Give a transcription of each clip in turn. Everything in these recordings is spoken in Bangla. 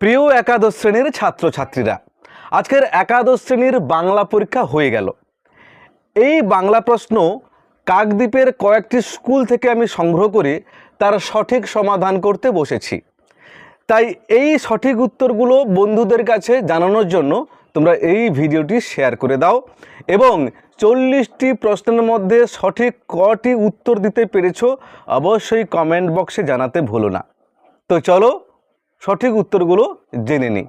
প্রিয় একাদশ শ্রেণির ছাত্রছাত্রীরা, আজকের একাদশ শ্রেণির বাংলা পরীক্ষা হয়ে গেল। এই বাংলা প্রশ্ন কাকদ্বীপের কয়েকটি স্কুল থেকে আমি সংগ্রহ করে তার সঠিক সমাধান করতে বসেছি। তাই এই সঠিক উত্তরগুলো বন্ধুদের কাছে জানানোর জন্য তোমরা এই ভিডিওটি শেয়ার করে দাও এবং চল্লিশটি প্রশ্নের মধ্যে সঠিক কটি উত্তর দিতে পেরেছ অবশ্যই কমেন্ট বক্সে জানাতে ভুলো না। তো চলো সঠিক উত্তরগুলো জেনে নিই।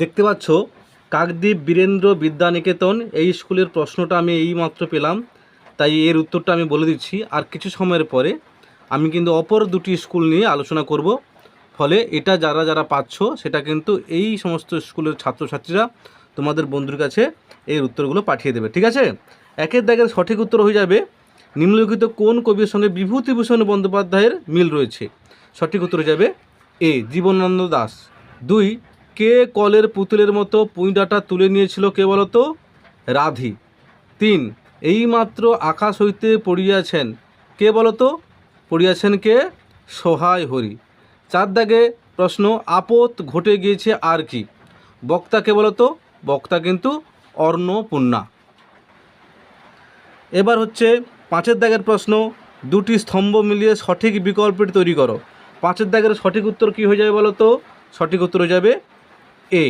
দেখতে পাচ্ছ, কাকদ্বীপ বীরেন্দ্র বিদ্যানিকেতন, এই স্কুলের প্রশ্নটা আমি এই মাত্র পেলাম, তাই এর উত্তরটা আমি বলে দিচ্ছি। আর কিছু সময়ের পরে আমি কিন্তু অপর দুটি স্কুল নিয়ে আলোচনা করব। ফলে এটা যারা যারা পাচ্ছ, সেটা কিন্তু এই সমস্ত স্কুলের ছাত্রছাত্রীরা তোমাদের বন্ধুর কাছে এর উত্তরগুলো পাঠিয়ে দেবে। ঠিক আছে? একের দাগের সঠিক উত্তর হয়ে যাবে, নিম্নলিখিত কোন কবির সঙ্গে বিভূতিভূষণ বন্দ্যোপাধ্যায়ের মিল রয়েছে? সঠিক উত্তর হয়ে যাবে এ জীবনানন্দ দাস। দুই, কে কলের পুতুলের মতো পুঁইডাটা তুলে নিয়েছিল কে বলতো? রাধি। তিন, এইমাত্র আকাশ হইতে পড়িয়াছেন কে বলতো? পড়িয়াছেন কে? সহায় হরি। চার দাগে প্রশ্ন, আপদ ঘটে গিয়েছে আর কি? বক্তা কে বলতো? বক্তা কিন্তু অর্ণপূর্ণা। এবার হচ্ছে পাঁচের দাগের প্রশ্ন, দুটি স্তম্ভ মিলিয়ে সঠিক বিকল্পটি তৈরি করো। পাঁচের দাগের সঠিক উত্তর কী হয়ে যাবে বলো তো সঠিক উত্তর হয়ে যাবে এ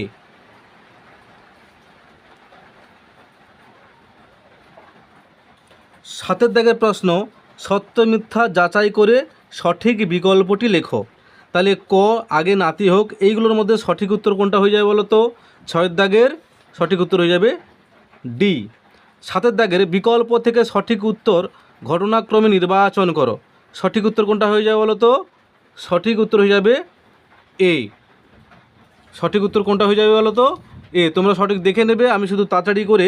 সাতের দাগের প্রশ্ন, সত্য মিথ্যা যাচাই করে সঠিক বিকল্পটি লেখো। তাহলে ক, আগে নাতি হোক, এইগুলোর মধ্যে সঠিক উত্তর কোনটা হয়ে যাবে বলো তো ছয়ের দাগের সঠিক উত্তর হয়ে যাবে ডি সাতের দাগের বিকল্প থেকে সঠিক উত্তর ঘটনাক্রমে নির্বাচন করো। সঠিক উত্তর কোনটা হয়ে যাবে বলো তো সঠিক উত্তর হয়ে যাবে এ সঠিক উত্তর কোনটা হয়ে যাবে বলো তো? এ তোমরা সঠিক দেখে নেবে, আমি শুধু তাড়াতাড়ি করে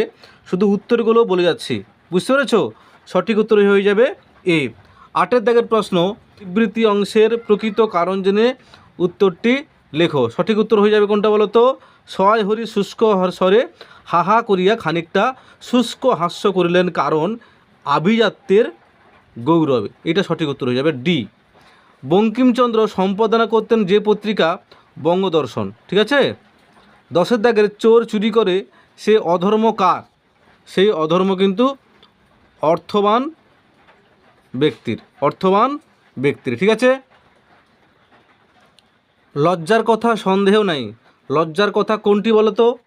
শুধু উত্তরগুলো বলে যাচ্ছি। বুঝতে পেরেছ? সঠিক উত্তর হয়ে যাবে এ আটের দাগের প্রশ্ন, বিবৃতি অংশের প্রকৃত কারণ জেনে উত্তরটি লেখো। সঠিক উত্তর হয়ে যাবে কোনটা বলো তো? সয় হরি শুষ্ক স্বরে হাহা করিয়া খানিকটা শুষ্ক হাস্য করিলেন কারণ আভিজাত্যের গৌরবে। এটা সঠিক উত্তর হয়ে যাবে ডি বঙ্কিমচন্দ্র সম্পাদনা করতেন যে পত্রিকা, বঙ্গদর্শন, ঠিক আছে? দশের দাগের চোর চুরি করে সে অধর্ম কার? সেই অধর্ম কিন্তু অর্থবান ব্যক্তির অর্থবান ব্যক্তির, ঠিক আছে? লজ্জার কথা সন্দেহ নাই। লজ্জার কথা কোনটি বলো তো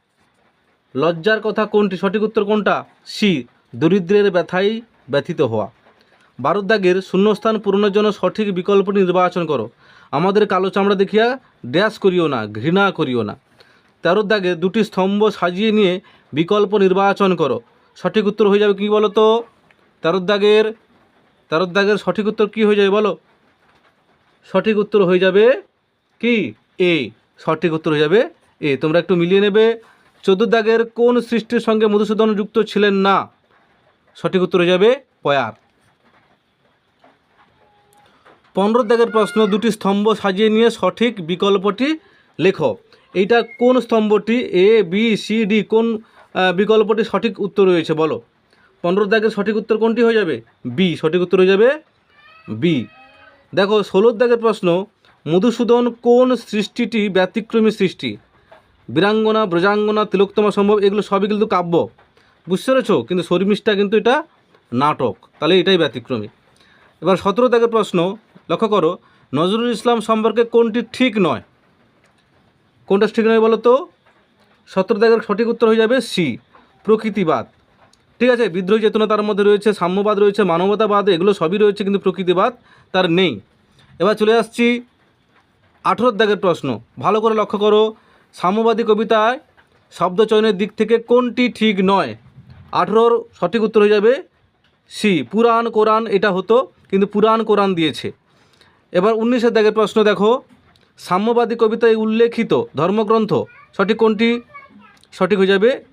লজ্জার কথা কোনটি? সঠিক উত্তর কোনটা? সি, দরিদ্রের ব্যথাই ব্যথিত হওয়া। বারোর দাগের শূন্যস্থান পূরণের জন্য সঠিক বিকল্প নির্বাচন করো। আমাদের কালো চামড়া দেখিয়া ড্যাশ করিও না, ঘৃণা করিও না। তেরোর দাগে দুটি স্তম্ভ সাজিয়ে নিয়ে বিকল্প নির্বাচন করো। সঠিক উত্তর হয়ে যাবে কী বলো তো তেরোর দাগের তেরোর দাগের সঠিক উত্তর কী হয়ে যাবে বলো? সঠিক উত্তর হয়ে যাবে কি? এ। সঠিক উত্তর হয়ে যাবে এ। তোমরা একটু মিলিয়ে নেবে। চোদ্দ দাগের কোন সৃষ্টির সঙ্গে মধুসূদন যুক্ত ছিলেন না? সঠিক উত্তর হয়ে যাবে পয়ার। পনেরো দাগের প্রশ্ন দুটি স্তম্ভ সাজিয়ে নিয়ে সঠিক বিকল্পটি লেখো। এইটা কোন স্তম্ভটি? এ বি সি ডি কোন বিকল্পটি সঠিক উত্তর রয়েছে বলো। পনেরো দাগের সঠিক উত্তর কোনটি হয়ে যাবে? বি সঠিক উত্তর হয়ে যাবে বি দেখো ষোলোর দাগের প্রশ্ন, মধুসূদন কোন সৃষ্টিটি ব্যতিক্রমী সৃষ্টি? বীরাঙ্গনা, ব্রজাঙ্গনা, তিলোত্তমা সম্ভব, এগুলো সবই কিন্তু কাব্য। বুঝতে পেরেছ? কিন্তু শর্মিষ্ঠা কিন্তু এটা নাটক। তাহলে এটাই ব্যতিক্রমী। এবার সতেরো দাগের প্রশ্ন লক্ষ্য করো, নজরুল ইসলাম সম্পর্কে কোনটি ঠিক নয়? কোনটা ঠিক নয় বলো তো? সতেরো সঠিক উত্তর হয়ে যাবে সি, প্রকৃতিবাদ। ঠিক আছে, বিদ্রোহী চেতনা তার মধ্যে রয়েছে, সাম্যবাদ রয়েছে, মানবতাবাদ, এগুলো সবই রয়েছে, কিন্তু প্রকৃতিবাদ তার নেই। এবার চলে আসছি আঠেরোর দাগের প্রশ্ন। ভালো করে লক্ষ্য করো, সাম্যবাদী কবিতায় শব্দচয়নের দিক থেকে কোনটি ঠিক নয়? আঠেরোর সঠিক উত্তর হয়ে যাবে সি, পুরাণ, কোরআন, এটা হতো, কিন্তু পুরাণ, কোরআন দিয়েছে। এবার উনিশের দাগের প্রশ্ন দেখো। সাম্যবাদী কবিতায় উল্লেখিত ধর্মগ্রন্থ সঠিক কোনটি? সঠিক হয়ে যাবে?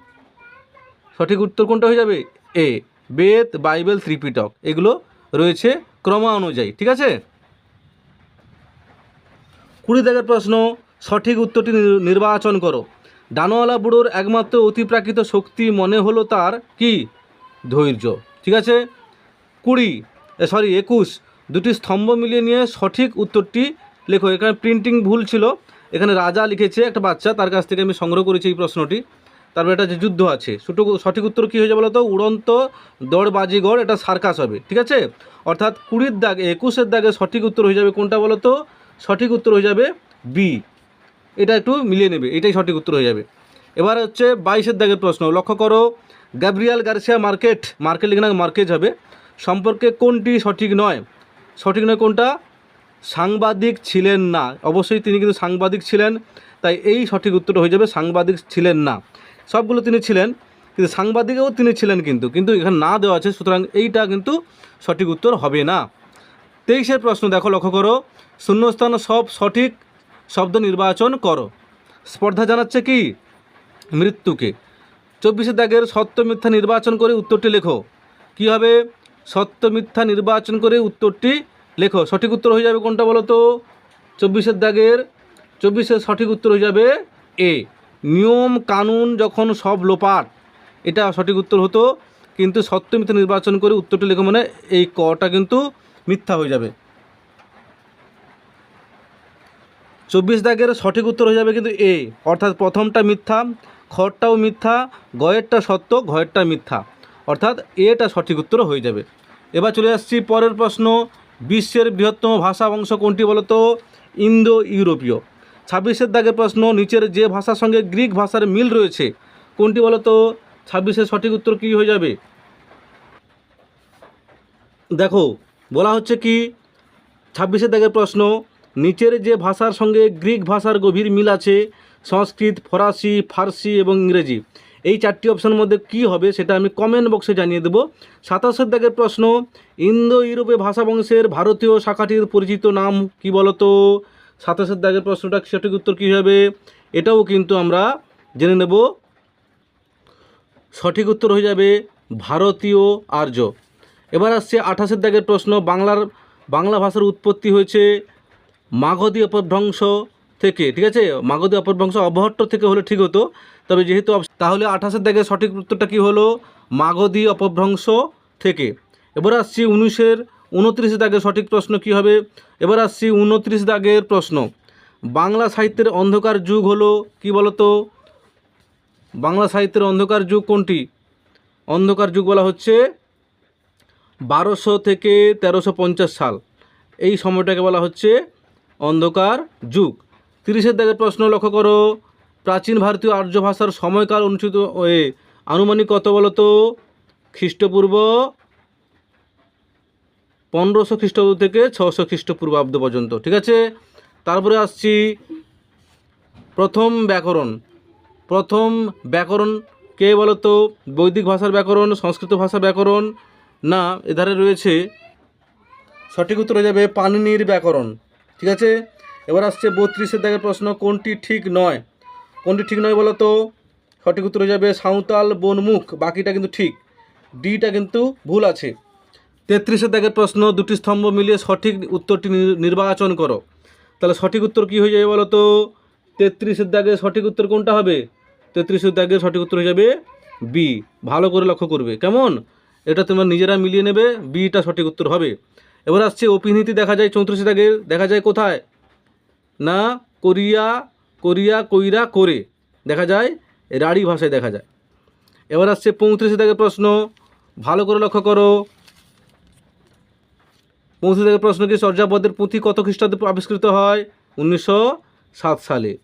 সঠিক উত্তর কোনটা হয়ে যাবে? A, Veda, Bible, Tripitaka. এগুলো রয়েছে ক্রমা অনুযায়ী ঠিক আছে? কুড়ি দাগের প্রশ্ন, সঠিক উত্তরটি নির- নির্বাচন করো। ডানোয়ালা বুড়োর একমাত্র অতিপ্রাকৃত শক্তি মনে হলো তার কি? ধৈর্য, ঠিক আছে? কুড়ি সরি, একুশ। দুটি স্তম্ভ মিলিয়ে নিয়ে সঠিক উত্তরটি লেখো। এখানে প্রিন্টিং ভুল ছিল। এখানে রাজা লিখেছে একটা বাচ্চা, তার কাছ থেকে আমি সংগ্রহ করেছি এই প্রশ্নটি। তারপর এটা যে যুদ্ধ আছে সুটুকু সঠিক উত্তর কী হয়ে যাবে বলো তো উড়ন্ত দৌড় বাজিগড় এটা সার্কাস হবে, ঠিক আছে? অর্থাৎ কুড়ির দাগ, একুশের দাগে সঠিক উত্তর হয়ে যাবে কোনটা বলো তো সঠিক উত্তর হয়ে যাবে বি এটা একটু মিলিয়ে নেবে, এটাই সঠিক উত্তর হয়ে যাবে। এবার হচ্ছে বাইশের দাগের প্রশ্ন, লক্ষ্য করো। গ্যাব্রিয়াল গার্সিয়া মার্কেট মার্কেট লিখে না মার্কেজ হবে। সম্পর্কে কোনটি সঠিক নয়? সঠিক নয় কোনটা? সাংবাদিক ছিলেন না। অবশ্যই তিনি কিন্তু সাংবাদিক ছিলেন, তাই এই সঠিক উত্তরটা হয়ে যাবে, সাংবাদিক ছিলেন না। সবগুলো তিনি ছিলেন, কিন্তু সাংবাদিকও তিনি ছিলেন কিন্তু কিন্তু এখানে না দেওয়া আছে, সুতরাং এইটা কিন্তু সঠিক উত্তর হবে না। তেইশের প্রশ্ন দেখো, লক্ষ্য করো। শূন্যস্থান সব সঠিক, শব্দ নির্বাচন করো। স্পর্ধা জানাচ্ছে কি? মৃত্যুকে। চব্বিশের দাগের সত্য মিথ্যা নির্বাচন করে উত্তরটি লেখো। কী হবে? সত্য মিথ্যা নির্বাচন করে উত্তরটি লেখো। সঠিক উত্তর হয়ে যাবে কোনটা বলো তো? চব্বিশের দাগের, চব্বিশের সঠিক উত্তর হয়ে যাবে এ। নিয়ম, কানুন যখন সব লোপাট, এটা সঠিক উত্তর হতো, কিন্তু সত্য মিথ্যা নির্বাচন করে উত্তরটি লেখো মানে এই কটা কিন্তু মিথ্যা হয়ে যাবে। চব্বিশ দাগের সঠিক উত্তর হয়ে যাবে কিন্তু এ। অর্থাৎ প্রথমটা মিথ্যা, খরটাও মিথ্যা, গয়েরটা সত্য, ঘয়েরটা মিথ্যা। অর্থাৎ এটা সঠিক উত্তর হয়ে যাবে। এবার চলে আসছি পরের প্রশ্ন। বিশ্বের বৃহত্তম ভাষা বংশ কোনটি বলতো? ইন্দো ইউরোপীয় ছাব্বিশের দাগের প্রশ্ন, নিচের যে ভাষার সঙ্গে গ্রিক ভাষার মিল রয়েছে, কোনটি বলতো? ছাব্বিশের সঠিক উত্তর কী হয়ে যাবে? দেখো, বলা হচ্ছে কি, ছাব্বিশের দাগের প্রশ্ন, নিচের যে ভাষার সঙ্গে গ্রিক ভাষার গভীর মিল আছে, সংস্কৃত, ফরাসি, ফার্সি এবং ইংরেজি। এই চারটি অপশানের মধ্যে কি হবে সেটা আমি কমেন্ট বক্সে জানিয়ে দেবো। সাতাশের দাগের প্রশ্ন ইন্দো ইউরোপে ভাষা বংশের ভারতীয় শাখাটির পরিচিত নাম কি বলতো? সাতাশের দাগের প্রশ্নটা সঠিক উত্তর কী হবে? এটাও কিন্তু আমরা জেনে নেব। সঠিক উত্তর হয়ে যাবে ভারতীয় আর্য। এবার আসছে আঠাশের দাগের প্রশ্ন, বাংলার, বাংলা ভাষার উৎপত্তি হয়েছে মাগধী অপভ্রংশ থেকে, ঠিক আছে? মাগধী অপভ্রংশ অবহট্ট থেকে হলে ঠিক হতো। তবে যেহেতু তাহলে আঠাশের দাগের সঠিক উত্তরটা কী হলো? মাগধী অপভ্রংশ থেকে। এবার আসছি উনিশের উনত্রিশ দাগের সঠিক প্রশ্ন কী হবে? এবার আসছি উনত্রিশ দাগের প্রশ্ন। বাংলা সাহিত্যের অন্ধকার যুগ হলো কি বলতো? বাংলা সাহিত্যের অন্ধকার যুগ কোনটি? অন্ধকার যুগ বলা হচ্ছে বারোশো থেকে তেরোশো সাল। এই সময়টাকে বলা হচ্ছে অন্ধকার যুগ। তিরিশের দাগের প্রশ্ন লক্ষ্য করো। প্রাচীন ভারতীয় আর্য ভাষার সময়কাল অনুষ্ঠিত হয়ে আনুমানিক কত বলতো খ্রিস্টপূর্ব পনেরোশো খ্রিস্টাব্দ থেকে ছশো খ্রিস্টপূর্বাব্দ পর্যন্ত, ঠিক আছে? তারপরে আসছি প্রথম ব্যাকরণ। প্রথম ব্যাকরণ কে বলতো বৈদিক ভাষার ব্যাকরণ, সংস্কৃত ভাষার ব্যাকরণ? না, এধারে রয়েছে সঠিক উত্তর হয়ে যাবে পানিনির ব্যাকরণ, ঠিক আছে? এবার আসছে বত্রিশের দাগের প্রশ্ন, কোনটি ঠিক নয়? কোনটি ঠিক নয় বলো তো সঠিক উত্তর হয়ে যাবে সাঁওতাল বনমুখ, বাকিটা কিন্তু ঠিক। ডিটা কিন্তু ভুল আছে। তেত্রিশের দাগের প্রশ্ন, দুটি স্তম্ভ মিলিয়ে সঠিক উত্তরটি নির- নির্বাচন করো। তাহলে সঠিক উত্তর কী হয়ে যাবে বলো তো তেত্রিশের দাগে সঠিক উত্তর কোনটা হবে? তেত্রিশের দাগে সঠিক উত্তর হয়ে যাবে বি। ভালো করে লক্ষ্য করবে, কেমন? এটা তোমরা নিজেরা মিলিয়ে নেবে, বিটা সঠিক উত্তর হবে। এবার আসছে অপিনীতি দেখা যায় চৌত্রিশে দাগের, দেখা যায় কোথায়? না কোরিয়া কোরিয়া, কইরা, করে। দেখা যায় রাঢ়ি ভাষায় দেখা যায়। এবার আসছে পঁয়ত্রিশে দাগের প্রশ্ন। ভালো করে লক্ষ্য করো। পঁয়ত্রিশ থেকে প্রশ্ন কি চর্যাপদের পুঁথি কত খ্রিস্টাব্দে আবিষ্কৃত হয়? উনিশশো সাত সালে।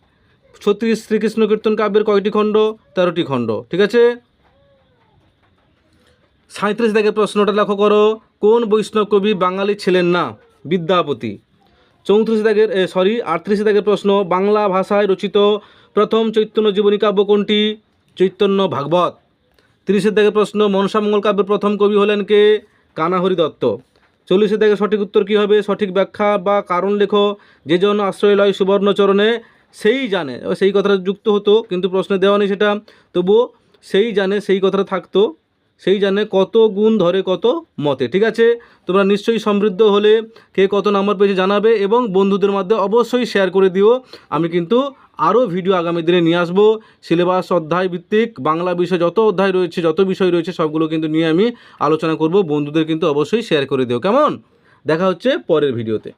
ছত্রিশ শ্রীকৃষ্ণ কীর্তন কাব্যের কয়টি খণ্ড? তেরোটি খণ্ড। ঠিক আছে? সাঁত্রিশ দাগের প্রশ্নটা লক্ষ্য করো। কোন বৈষ্ণব কবি বাঙালি ছিলেন না? বিদ্যাপতি। চৌত্রিশ দাগের সরি আটত্রিশ দাগের প্রশ্ন, বাংলা ভাষায় রচিত প্রথম চৈতন্য জীবনী কাব্য কোনটি? চৈতন্য ভাগবত। তিরিশের দাগের প্রশ্ন মনসামঙ্গল কাব্যের প্রথম কবি হলেন কে? কানাহরি দত্ত। চল্লিশের দাগের সঠিক উত্তর কী হবে? সঠিক ব্যাখ্যা বা কারণ লেখো। যে জন আশ্রয় লয় সুবর্ণচরণে, সেই জানে। সেই কথাটা যুক্ত হতো, কিন্তু প্রশ্নে দেওয়া নেই সেটা। তবুও সেই জানে, সেই কথাটা থাকতো। সেই জানে কত গুণ ধরে কত মতে, ঠিক আছে? তোমরা নিশ্চয়ই সমৃদ্ধ হলে কে কত নাম্বার পেয়েছে জানাবে এবং বন্ধুদের মধ্যে অবশ্যই শেয়ার করে দিও। আমি কিন্তু আরও ভিডিও আগামী দিনে নিয়ে আসব। সিলেবাস অধ্যায় ভিত্তিক, বাংলা বিষয় যত অধ্যায় রয়েছে, যত বিষয় রয়েছে, সবগুলো কিন্তু নিয়ে আমি আলোচনা করব। বন্ধুদের কিন্তু অবশ্যই শেয়ার করে দিও। কেমন? দেখা হচ্ছে পরের ভিডিওতে